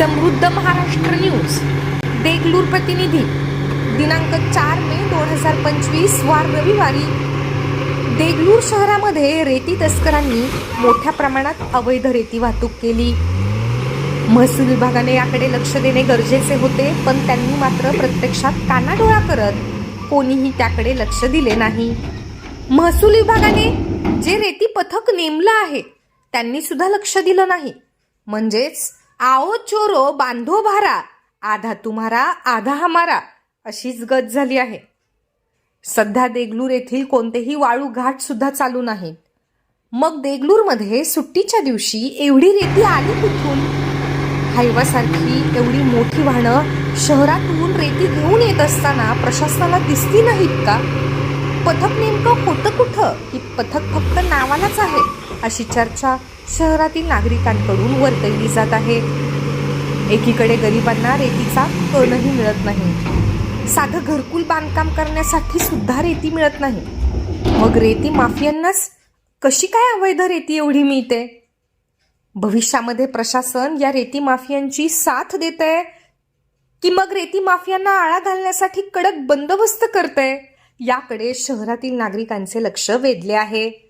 समृद्ध महाराष्ट्र न्यूज. देगलूर प्रतिनिधी. दिनांक चार मे दोन हजार पंचवीस वार रविवारी. देगलूर शहरामध्ये रेती तस्करांनी मोठ्या प्रमाणात अवैध रेती वाहतूक केली. महसूल विभागाने याकडे लक्ष देणे गरजेचे होते पण त्यांनी मात्र प्रत्यक्षात कानाडोळा करत कोणीही त्याकडे लक्ष दिले नाही. महसूल विभागाने जे रेती पथक नेमलं आहे त्यांनी सुद्धा लक्ष दिलं नाही. म्हणजेच आओ चोरो बांधो भारा आधा तुम्हारा आधा हमारा अशीच गत झाली आहे. सध्या देगलूर येथील कोणतेही वाळू घाट सुद्धा चालू नाहीत. मग देगलूरमध्ये सुट्टीच्या दिवशी एवढी रेती आली कुठून? हायवासारखी एवढी मोठी वाहनं शहरातून रेती घेऊन येत असताना प्रशासनाला दिसती नाहीत का? पथक नेमकं होतं कुठं? की पथक फक्त नावालाच आहे? अशी चर्चा शहरातील नागरिकांकडून वर्तवली जात आहे. एकीकडे गरिबांना रेतीचा कणही मिळत नाही. साधं घरकुल बांधकाम करण्यासाठी सुद्धा रेती मिळत नाही. मग रेती माफियांनाच कशी काय अवैध रेती एवढी मिळते? भविष्यामध्ये प्रशासन या रेती माफियांची साथ देत आहे की मग रेती माफियांना आळा घालण्यासाठी कडक बंदोबस्त करतंय? याकडे शहरातील नागरिकांचे लक्ष वेधले आहे.